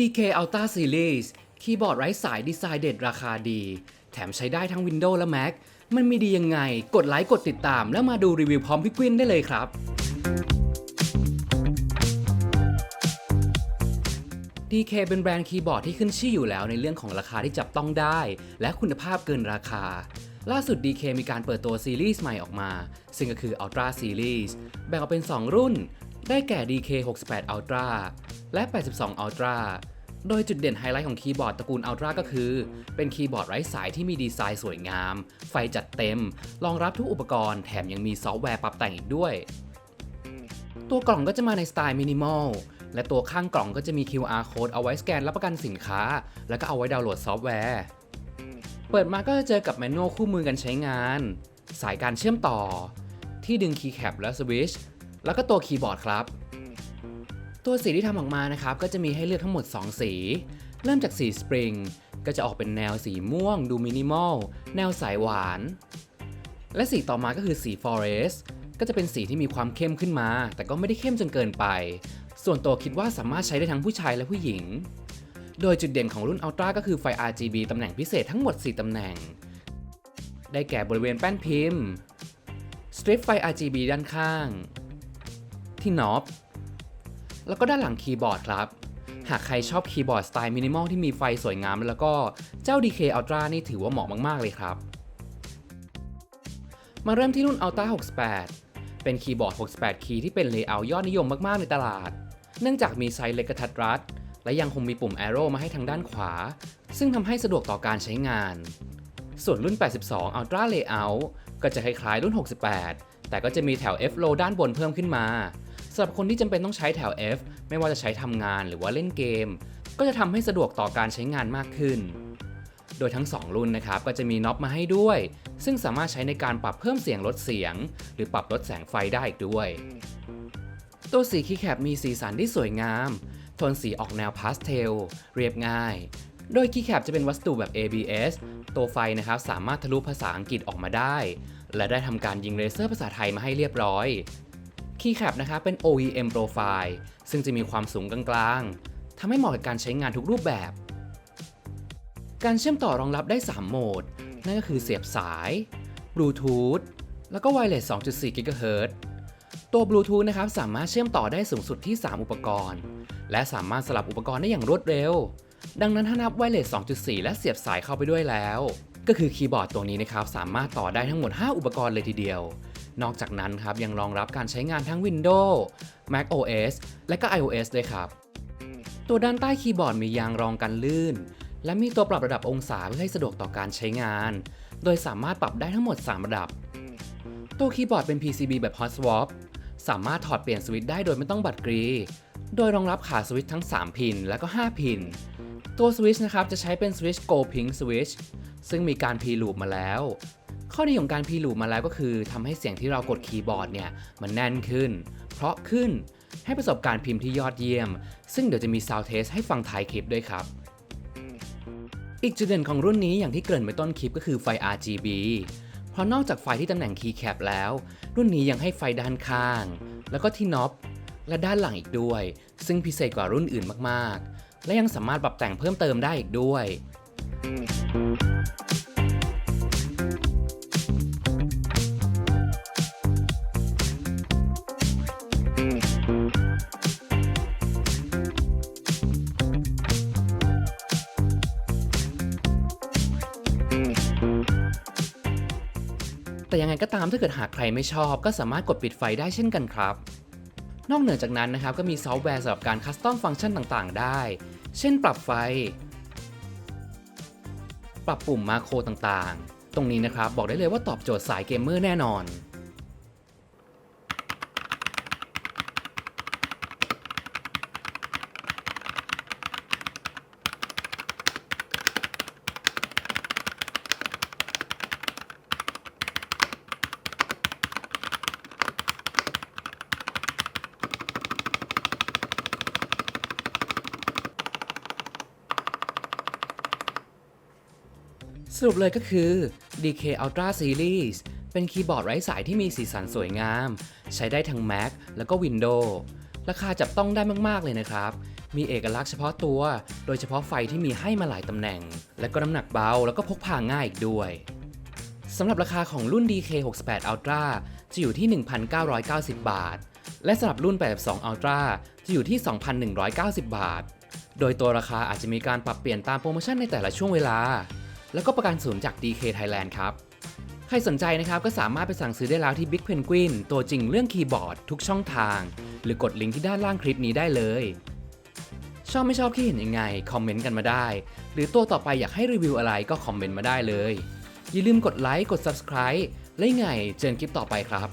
DK Ultra Series คีย์บอร์ดไร้สายดีไซน์เด็ดราคาดี แถมใช้ได้ทั้ง Windows และ Mac มันมีดียังไง กดไลค์กดติดตาม แล้วมาดูรีวิวพร้อมพี่กวินได้เลยครับ DK เป็นแบรนด์คีย์บอร์ดที่ขึ้นชื่ออยู่แล้วในเรื่องของราคาที่จับต้องได้ และคุณภาพเกินราคา ล่าสุด DK มีการเปิดตัวซีรีส์ใหม่ออกมา ซึ่งก็คือ Ultra Series แบ่งออกเป็น 2 รุ่น ได้แก่ DK 68 Ultra และ 82 Ultra โดยจุดเด่นไฮไลท์ของคีย์บอร์ดตระกูล Ultra ก็คือ เป็นคีย์บอร์ดไร้สายที่มีดีไซน์สวยงาม ไฟจัดเต็ม รองรับทุกอุปกรณ์แถมยังมีซอฟต์แวร์ปรับแต่งอีกด้วย ตัวกล่องก็จะมาในสไตล์มินิมอลและตัวข้างกล่องก็จะมี QR code เอาไว้สแกนรับประกันสินค้า แล้วก็เอาไว้ดาวน์โหลดซอฟต์แวร์ เปิดมาก็จะเจอกับแมนนวลคู่มือการใช้งาน สายการเชื่อมต่อ ที่ดึงคีย์แคปและสวิช แล้วก็ตัวคีย์บอร์ดครับ ตัวสีที่ทำออกมานะครับ ก็จะมีให้เลือกทั้งหมด 2 สี เริ่มจากสีสปริงก็จะออกเป็นแนวสีม่วง ดูมินิมอล แนวสายหวาน และสีต่อมาก็คือสี Forest ก็จะเป็นสีที่มีความเข้มขึ้นมา แต่ก็ไม่ได้เข้มจนเกินไป ส่วนตัวคิดว่าสามารถใช้ได้ทั้งผู้ชายและผู้หญิง โดยจุดเด่นของรุ่น Ultra ก็คือไฟ RGB ตำแหน่งพิเศษทั้งหมด 4 ตำแหน่ง ได้แก่บริเวณแป้นพิมพ์ สตริปไฟ RGB ด้านข้าง ที่น็อปแล้วก็ด้านหลังคีย์บอร์ดครับ หากใครชอบคีย์บอร์ดสไตล์มินิมอลที่มีไฟสวยงาม แล้วก็เจ้า DK Ultra นี่ถือว่าเหมาะมาก ๆ เลยครับ มาเริ่มที่รุ่น Ultra 68 เป็นคีย์บอร์ด 68 คีย์ที่เป็นเลเยอร์ยอดนิยมมาก ๆ ในตลาด เนื่องจากมีไซส์เล็กกระทัดรัด และยังคงมีปุ่ม Arrow มาให้ทางด้านขวา ซึ่งทำให้สะดวกต่อการใช้งาน ส่วนรุ่น 82 Ultra Layout ก็จะคล้ายๆรุ่น 68 แต่ก็จะมีแถว F low ด้านบนเพิ่มขึ้นมา สำหรับคนที่จำเป็นต้องใช้แถว F ไม่ว่าจะใช้ทำงานหรือว่าเล่นเกม ก็จะทำให้สะดวกต่อการใช้งานมากขึ้น โดยทั้ง 2 รุ่นนะครับ ก็จะมีน็อปมาให้ด้วย ซึ่งสามารถใช้ในการปรับเพิ่มเสียงลดเสียง หรือปรับลดแสงไฟได้อีกด้วย ตัวสีคีย์แคปมีสีสันที่สวยงาม โทนสีออกแนวพาสเทล เรียบง่าย โดยคีย์แคปจะเป็นวัสดุแบบ ABS ตัวไฟนะครับสามารถทะลุภาษาอังกฤษออกมาได้ และได้ทำการยิงเลเซอร์ภาษาไทยมาให้เรียบร้อย คีย์แคปนะครับเป็น OEM Profile ซึ่งจะมีความสูงกลางๆทำให้เหมาะกับการใช้งานทุกรูปแบบ การเชื่อมต่อรองรับได้ 3 โหมด นั่นก็คือเสียบสาย Bluetooth แล้วก็ Wireless 2.4 GHz ตัว Bluetooth นะครับสามารถเชื่อมต่อได้สูงสุดที่ 3 อุปกรณ์ และสามารถสลับอุปกรณ์ได้อย่างรวดเร็ว ดังนั้นถ้านับ Wireless 2.4 และเสียบสายเข้าไปด้วยแล้ว ก็คือคีย์บอร์ดตัวนี้นะครับสามารถต่อได้ทั้งหมด 5 อุปกรณ์เลยทีเดียว นอกจากนั้นครับยังรองรับการใช้งานทั้ง Windows Mac OS และก็ iOS ด้วยครับ ตัวด้านใต้คีย์บอร์ดมียางรองกันลื่น และมีตัวปรับระดับองศาเพื่อให้สะดวกต่อการใช้งาน โดยสามารถปรับได้ทั้งหมด 3 ระดับ ตัวคีย์บอร์ดเป็น PCB แบบ Hot Swap สามารถถอดเปลี่ยนสวิตช์ได้โดยไม่ต้องบัดกรี โดยรองรับขาสวิตช์ทั้ง 3 พิน และก็ 5 พิน ตัวสวิตช์นะครับจะใช้เป็นสวิตช์ Go Pink Switch ซึ่งมีการ P loop มาแล้ว ข้อดีของการ P loop มาแล้วก็คือทำให้เสียงที่เรากดคีย์บอร์ดเนี่ยมันแน่นขึ้น เพราะขึ้นให้ประสบการณ์พิมพ์ที่ยอดเยี่ยม ซึ่งเดี๋ยวจะมี Sound Test ให้ฟังท้ายคลิปด้วยครับ อีกจุดเด่นของรุ่นนี้อย่างที่เกริ่นไปต้นคลิปก็คือไฟ RGB เพราะนอกจากไฟที่ตำแหน่งคีย์แคปแล้ว รุ่นนี้ยังให้ไฟด้านข้าง แล้วก็ที่น็อปและด้านหลังอีกด้วย ซึ่งพิเศษกว่ารุ่นอื่นมากๆ และยังสามารถปรับแต่งเพิ่มเติมได้อีกด้วย แต่ยังไงก็ตามถ้าเกิดหากใครไม่ชอบ ก็สามารถกดปิดไฟได้เช่นกันครับ นอกเหนือจากนั้นนะครับก็มีซอฟต์แวร์สำหรับการคัสตอมฟังก์ชันต่างๆ ได้ เช่นปรับไฟ ปรับปุ่มมาโครต่างๆ ตรงนี้นะครับบอกได้เลยว่าตอบโจทย์สายเกมเมอร์แน่นอน สรุปเลยก็คือ DK Ultra Series เป็นคีย์บอร์ดไร้สายที่มีสีสันสวยงาม ใช้ได้ทั้ง Mac แล้วก็ Windows ราคาจับต้องได้มากๆเลยนะครับ มีเอกลักษณ์เฉพาะตัว โดยเฉพาะไฟที่มีให้มาหลายตำแหน่ง และก็น้ำหนักเบาแล้วก็พกพาง่ายอีกด้วยสำหรับราคาของรุ่น DK68 Ultra จะอยู่ที่ 1,990 บาท และสำหรับรุ่น 82 Ultra จะอยู่ที่ 2,190 บาท โดยตัวราคาอาจจะมีการปรับเปลี่ยนตามโปรโมชั่นในแต่ละช่วงเวลา แล้วก็ประกันศูนย์จาก DK Thailand ครับใครสนใจนะครับก็สามารถไปสั่งซื้อได้แล้วที่ Big Penguin ตัวจริงเรื่องคีย์บอร์ดทุกช่องทาง หรือกดลิงก์ที่ด้านล่างคลิปนี้ได้เลย ชอบไม่ชอบที่เห็นยังไง คอมเมนต์กันมาได้ หรือตัวต่อไปอยากให้รีวิวอะไรก็คอมเมนต์มาได้เลย อย่าลืมกดไลค์กด Subscribe และไงเจอกันคลิปต่อไปครับ